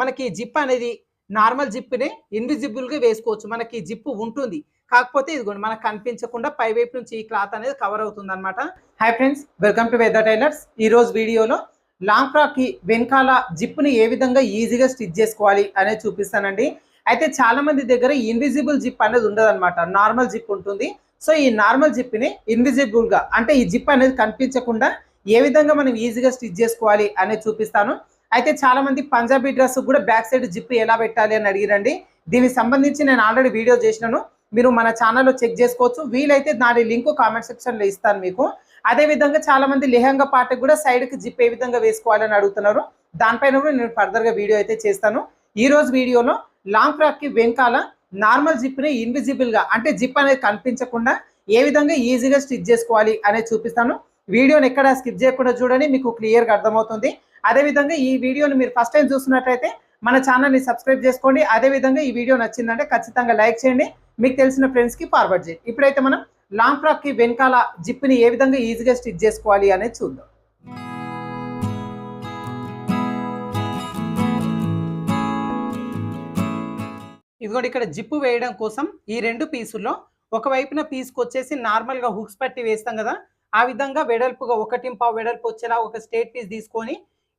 మనకి జిప్ అనేది నార్మల్ జిప్ని ఇన్విజిబుల్గా వేసుకోవచ్చు. మనకి జిప్పు ఉంటుంది. కాకపోతే ఇదిగోండి మనకు కనిపించకుండా పై వైపు నుంచి ఈ క్లాత్ అనేది కవర్ అవుతుంది అనమాట hi friends welcome to Weather Tailors. ఈ రోజు వీడియోలో లాంగ్ ఫ్రాక్కి వెనకాల జిప్ని ఏ విధంగా ఈజీగా స్టిచ్ చేసుకోవాలి అనేది చూపిస్తానండి. అయితే చాలా మంది దగ్గర ఇన్విజిబుల్ జిప్ అనేది ఉండదన్నమాట. నార్మల్ జిప్ ఉంటుంది. సో ఈ నార్మల్ జిప్ని ఇన్విజిబుల్గా అంటే ఈ జిప్ అనేది కనిపించకుండా ఏ విధంగా మనం ఈజీగా స్టిచ్ చేసుకోవాలి అనేది చూపిస్తాను. అయితే చాలా మంది పంజాబీ డ్రెస్ కూడా బ్యాక్ సైడ్ జిప్ ఎలా పెట్టాలి అని అడిగిరండి. దీనికి సంబంధించి నేను ఆల్రెడీ వీడియో చేసినాను. మీరు మన ఛానల్లో చెక్ చేసుకోవచ్చు. వీలైతే దాని లింక్ కామెంట్ సెక్షన్లో ఇస్తాను మీకు. అదే విధంగా చాలా మంది లెహంగా పాటకు కూడా సైడ్కి జిప్ ఏ విధంగా వేసుకోవాలని అడుగుతున్నారు. దానిపైన కూడా నేను ఫర్దర్గా వీడియో అయితే చేస్తాను. ఈ రోజు వీడియోలో లాంగ్ ఫ్రాక్కి వెనకాల నార్మల్ జిప్ ఇన్విజిబుల్గా గా అంటే జిప్ అనేది కనిపించకుండా ఏ విధంగా ఈజీగా స్టిచ్ చేసుకోవాలి అనేది చూపిస్తాను. వీడియోని ఎక్కడ స్కిప్ చేయకుండా చూడండి. మీకు క్లియర్గా అర్థమవుతుంది. అదే విధంగా ఈ వీడియోని మీరు ఫస్ట్ టైం చూస్తున్నట్లయితే మన ఛానల్ని సబ్స్క్రైబ్ చేసుకోండి. అదే విధంగా ఈ వీడియో నచ్చిందంటే ఖచ్చితంగా లైక్ చేయండి. మీకు తెలిసిన ఫ్రెండ్స్కి ఫార్వర్డ్ చేయండి. ఇప్పుడైతే మనం లాంగ్ ఫ్రాక్కి వెనకాల జిప్పుని ఏ విధంగా ఈజీగా స్టిచ్ చేసుకోవాలి అనేది చూద్దాం. ఇదిగోండి ఇక్కడ జిప్పు వేయడం కోసం ఈ రెండు పీసుల్లో ఒక వైపున పీస్కి వచ్చేసి నార్మల్గా హుక్స్ పట్టి వేస్తాం కదా. ఆ విధంగా వెడల్పుగా ఒకటి పావు వెడల్పు వచ్చేలా ఒక స్టేట్ పీస్ తీసుకొని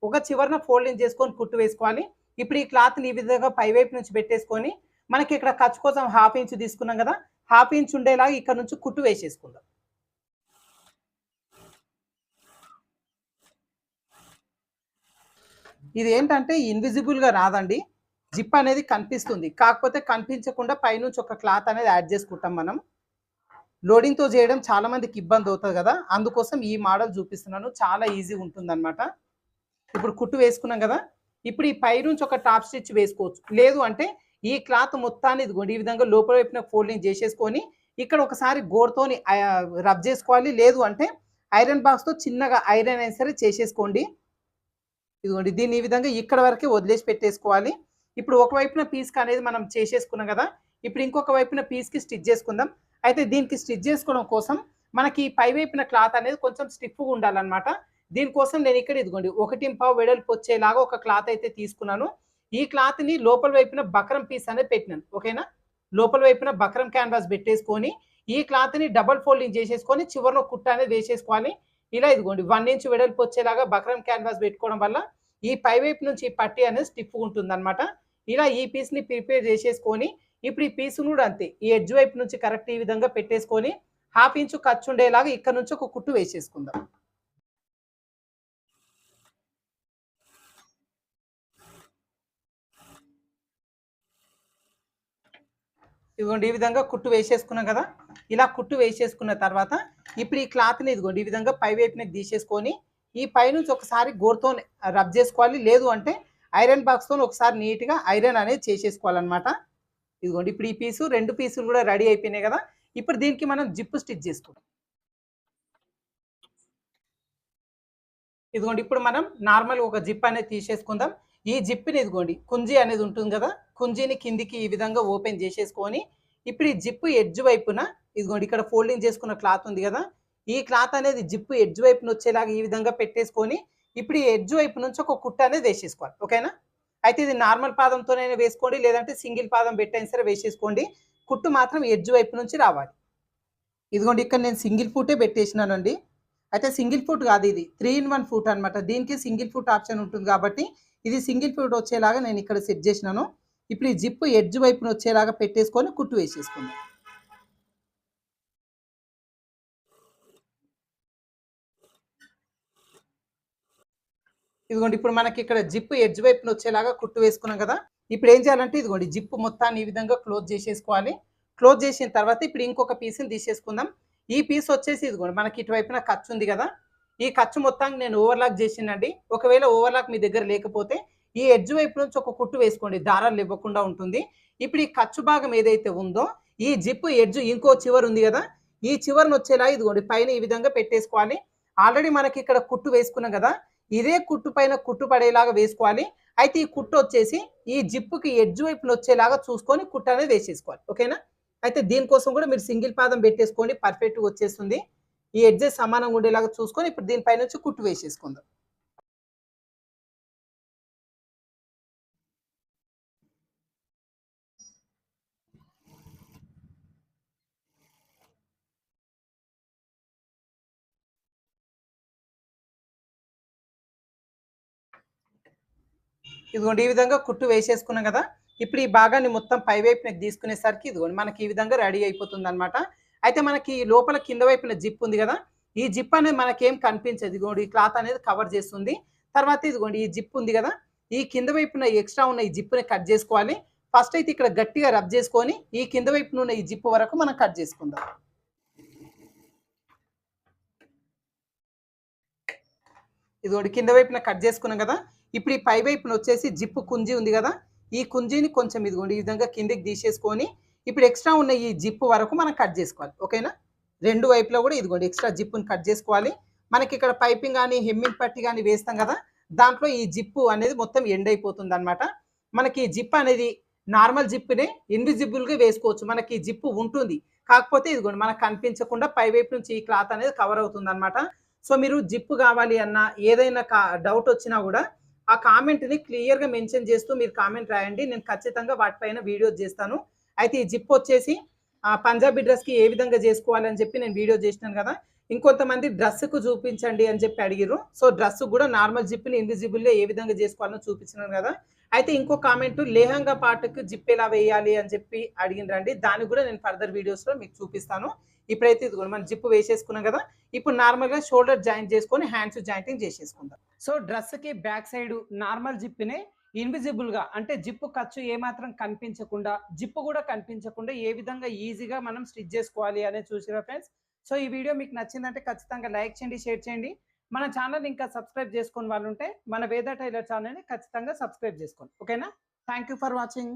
ఒక చివరన ఫోల్డింగ్ చేసుకొని కుట్టు వేసుకోవాలి. ఇప్పుడు ఈ క్లాత్ని ఈ విధంగా పై వైపు నుంచి పెట్టేసుకొని మనకి ఇక్కడ ఖర్చు కోసం హాఫ్ ఇంచ్ తీసుకున్నాం కదా హాఫ్ ఇంచ్ ఉండేలాగా ఇక్కడ నుంచి కుట్టు వేసేసుకుందాం. ఇది ఏంటంటే ఇన్విజిబుల్గా రాదండి. జిప్ అనేది కనిపిస్తుంది. కాకపోతే కనిపించకుండా పైనుంచి ఒక క్లాత్ అనేది యాడ్ చేసుకుంటాం మనం. లోడింగ్తో చేయడం చాలామందికి ఇబ్బంది అవుతుంది కదా. అందుకోసం ఈ మోడల్ చూపిస్తున్నాను. చాలా ఈజీ ఉంటుంది అనమాట ఇప్పుడు కుట్టు వేసుకున్నాం కదా ఇప్పుడు ఈ పై నుంచి ఒక టాప్ స్టిచ్ వేసుకోవచ్చు. లేదు అంటే ఈ క్లాత్ మొత్తాన్ని ఇదిగోండి ఈ విధంగా లోపల వైపున ఫోల్డింగ్ చేసేసుకొని ఇక్కడ ఒకసారి గోడతోని రబ్ చేసుకోవాలి. లేదు అంటే ఐరన్ బాక్స్తో చిన్నగా ఐరన్ అయినా సరే చేసేసుకోండి. ఇదిగోండి దీన్ని ఈ విధంగా ఇక్కడ వరకే వదిలేసి పెట్టేసుకోవాలి. ఇప్పుడు ఒక వైపున పీస్కి అనేది మనం చేసేసుకున్నాం కదా ఇప్పుడు ఇంకొక వైపున పీస్కి స్టిచ్ చేసుకుందాం. అయితే దీనికి స్టిచ్ చేసుకోవడం కోసం మనకి పై వైపున క్లాత్ అనేది కొంచెం స్టిఫ్గా ఉండాలన్నమాట. దీనికోసం నేను ఇక్కడ ఇదిగోండి ఒకటి పావు వెడల్పు వచ్చేలాగా ఒక క్లాత్ అయితే తీసుకున్నాను. ఈ క్లాత్ని లోపల వైపున బక్రం పీస్ అనేది పెట్టినాను ఓకేనా? లోపల వైపున బక్రం క్యాన్వాస్ పెట్టేసుకొని ఈ క్లాత్ని డబల్ ఫోల్డింగ్ చేసేసుకొని చివరిలో కుట్ట అనేది వేసేసుకోవాలి ఇలా ఇదిగోండి వన్ ఇంచ్ వెడల్పు వచ్చేలాగా బక్రం క్యాన్వాస్ పెట్టుకోవడం వల్ల ఈ పై వైపు నుంచి పట్టి అనేది స్టిఫ్ ఉంటుంది అనమాట ఇలా ఈ పీస్ని ప్రిపేర్ చేసేసుకొని ఇప్పుడు ఈ పీస్ కూడా అంతే ఈ ఎడ్జ్ వైపు నుంచి కరెక్ట్ ఈ విధంగా పెట్టేసుకొని హాఫ్ ఇంచు ఖర్చు ఉండేలాగా ఇక్కడ నుంచి ఒక కుట్టు వేసేసుకుందాం. ఇదిగోండి ఈ విధంగా కుట్టు వేసేసుకున్నాం కదా? ఇలా కుట్టు వేసేసుకున్న తర్వాత ఇప్పుడు ఈ క్లాత్ని ఇదిగోండి ఈ విధంగా పై వైపున తీసేసుకొని ఈ పైనుంచి ఒకసారి గోరుతో రబ్ చేసుకోవాలి. లేదు అంటే ఐరన్ బాక్స్తో ఒకసారి నీట్గా ఐరన్ అనేది చేసేసుకోవాలన్నమాట. ఇదిగోండి ఇప్పుడు ఈ పీసు రెండు పీసులు కూడా రెడీ అయిపోయినాయి కదా? ఇప్పుడు దీనికి మనం జిప్పు స్టిచ్ చేసుకుంటాం ఇదిగోండి ఇప్పుడు మనం నార్మల్ ఒక జిప్ అనేది తీసేసుకుందాం. ఈ జిప్ని ఇదిగోండి కుంజీ అనేది ఉంటుంది కదా కుంజీని కిందికి ఈ విధంగా ఓపెన్ చేసేసుకొని ఇప్పుడు ఈ జిప్పు ఎడ్జ్ వైపున ఇదిగోండి ఇక్కడ ఫోల్డింగ్ చేసుకున్న క్లాత్ ఉంది కదా ఈ క్లాత్ అనేది జిప్పు ఎడ్జ్ వైపున వచ్చేలాగా ఈ విధంగా పెట్టేసుకొని ఇప్పుడు ఈ ఎడ్జ్ వైపు నుంచి ఒక కుట్ట అనేది వేసేసుకోవాలి ఓకేనా? అయితే ఇది నార్మల్ పాదంతోనైనా వేసుకోండి లేదంటే సింగిల్ పాదం పెట్టైనా సరే వేసేసుకోండి కుట్టు మాత్రం ఎడ్జ్ వైపు నుంచి రావాలి. ఇదిగోండి ఇక్కడ నేను సింగిల్ ఫుటే పెట్టేసినానండి. అయితే సింగిల్ ఫుట్ కాదు ఇది త్రీ ఇన్ వన్ ఫుట్ అనమాట దీనికి సింగిల్ ఫుట్ ఆప్షన్ ఉంటుంది కాబట్టి ఇది సింగిల్ ఫుట్ వచ్చేలాగా నేను ఇక్కడ సెట్ చేసినాను. ఇప్పుడు ఈ జిప్ ఎడ్జ్ వైపున వచ్చేలాగా పెట్టేసుకొని కుట్టు వేసేసుకుందాం. ఇదిగోండి ఇప్పుడు మనకి ఇక్కడ జిప్ ఎడ్జ్ వైపున వచ్చేలాగా కుట్టు వేసుకున్నాం కదా. ఇప్పుడు ఏం చేయాలంటే ఇదిగోండి జిప్పు మొత్తాన్ని ఈ విధంగా క్లోజ్ చేసేసుకోవాలి. క్లోజ్ చేసిన తర్వాత ఇప్పుడు ఇంకొక పీస్ని తీసేసుకుందాం. ఈ పీస్ వచ్చేసి ఇదిగోండి మనకి ఇటువైపున ఖర్చు ఉంది కదా. ఈ ఖర్చు మొత్తాన్ని నేను ఓవర్లాక్ చేసిందండి. ఒకవేళ ఓవర్లాక్ మీ దగ్గర లేకపోతే ఈ ఎడ్జ్ వైపు నుంచి ఒక కుట్టు వేసుకోండి. దారాలు ఇవ్వకుండా ఉంటుంది. ఇప్పుడు ఈ ఖర్చు భాగం ఏదైతే ఉందో ఈ జిప్ ఎడ్జ్ ఇంకో చివరి ఉంది కదా? ఈ చివరిని వచ్చేలా ఇదిగోండి పైన ఈ విధంగా పెట్టేసుకోవాలి. ఆల్రెడీ మనకి ఇక్కడ కుట్టు వేసుకున్నాం కదా? ఇదే కుట్టు పైన కుట్టు పడేలాగా వేసుకోవాలి. అయితే ఈ కుట్టు వచ్చేసి ఈ జిప్పుకి ఎడ్జ్ వైపున వచ్చేలాగా చూసుకొని కుట్టు అనేది వేసేసుకోవాలి. ఓకేనా? అయితే దీనికోసం కూడా మీరు సింగిల్ పాదం పెట్టేసుకోండి. పర్ఫెక్ట్గా వచ్చేస్తుంది. ఈ ఎడ్జెస్ సమానంగా ఉండేలాగా చూసుకొని ఇప్పుడు దీనిపై నుంచి కుట్టు వేసేసుకుందాం. ఇదిగోండి ఈ విధంగా కుట్టు వేసేసుకున్నాం కదా. ఇప్పుడు ఈ భాగాన్ని మొత్తం పైవైపునకి తీసుకునేసరికి ఇదిగోండి మనకి ఈ విధంగా రెడీ అయిపోతుంది అనమాట అయితే మనకి లోపల కింద వైపున జిప్ ఉంది కదా ఈ జిప్ అనేది మనకేం కనిపించదు. ఇదిగోండి ఈ క్లాత్ అనేది కవర్ చేస్తుంది. తర్వాత ఇదిగోండి ఈ జిప్ ఉంది కదా ఈ కింద వైపున ఎక్స్ట్రా ఉన్న ఈ జిప్ని కట్ చేసుకోవాలి. ఫస్ట్ అయితే ఇక్కడ గట్టిగా రబ్ చేసుకొని ఈ కింద వైపున ఉన్న ఈ జిప్ వరకు మనం కట్ చేసుకుందాం. ఇదిగోండి కింద వైపున కట్ చేసుకున్నాం కదా ఇప్పుడు ఈ పై వైపున వచ్చేసి జిప్పు కుంజీ ఉంది కదా ఈ కుంజీని కొంచెం ఇదిగోండి ఈ విధంగా కిందకి తీసేసుకొని ఇప్పుడు ఎక్స్ట్రా ఉన్న ఈ జిప్పు వరకు మనం కట్ చేసుకోవాలి ఓకేనా రెండు వైపులో కూడా ఇదిగోండి ఎక్స్ట్రా జిప్పుని కట్ చేసుకోవాలి. మనకి ఇక్కడ పైపింగ్ కానీ హెమ్మింగ్ పట్టి కానీ వేస్తాం కదా దాంట్లో ఈ జిప్పు అనేది మొత్తం ఎండ్ అయిపోతుంది అనమాట మనకి ఈ జిప్ అనేది నార్మల్ జిప్పునే ఇన్విజిబుల్గా వేసుకోవచ్చు మనకి ఈ జిప్పు ఉంటుంది. కాకపోతే ఇదిగోండి మనకు కనిపించకుండా పై వైపు నుంచి ఈ క్లాత్ అనేది కవర్ అవుతుంది అనమాట సో మీరు జిప్పు కావాలి అన్న ఏదైనా డౌట్ వచ్చినా కూడా ఆ కామెంట్ని క్లియర్గా మెన్షన్ చేస్తూ మీరు కామెంట్ రాయండి. నేను ఖచ్చితంగా వాటిపైన వీడియో చేస్తాను. అయితే ఈ జిప్ వచ్చేసి పంజాబీ డ్రెస్కి ఏ విధంగా చేసుకోవాలని చెప్పి నేను వీడియో చేసినాను కదా. ఇంకొంతమంది డ్రెస్కు చూపించండి అని చెప్పి అడిగిర్రు. సో డ్రెస్ కూడా నార్మల్ జిప్ని ఇన్విజిబుల్లో ఏ విధంగా చేసుకోవాలో చూపించినాను కదా. అయితే ఇంకో కామెంట్ లేహంగా పాటకు జిప్ ఎలా వేయాలి అని చెప్పి అడిగినరండి. దాన్ని కూడా నేను ఫర్దర్ వీడియోస్లో మీకు చూపిస్తాను. ఇప్పుడైతే ఇది మనం జిప్ వేసేసుకున్నాం కదా. ఇప్పుడు నార్మల్గా షోల్డర్ జాయింట్ చేసుకొని హ్యాండ్స్ జాయింటింగ్ చేసేసుకుందాం. సో డ్రెస్కి బ్యాక్ సైడ్ నార్మల్ జిప్నే ఇన్విజిబుల్గా అంటే జిప్పు ఖర్చు ఏమాత్రం కనిపించకుండా జిప్పు కూడా కనిపించకుండా ఏ విధంగా ఈజీగా మనం స్టిచ్ చేసుకోవాలి అనేది చూసిరా ఫ్రెండ్స్? సో ఈ వీడియో మీకు నచ్చిందంటే ఖచ్చితంగా లైక్ చేయండి షేర్ చేయండి. మన ఛానల్ ఇంకా సబ్స్క్రైబ్ చేసుకుని వాళ్ళు ఉంటే మన వేద టైలర్ ఛానల్ని ఖచ్చితంగా సబ్స్క్రైబ్ చేసుకోండి. ఓకేనా? Thank you for watching.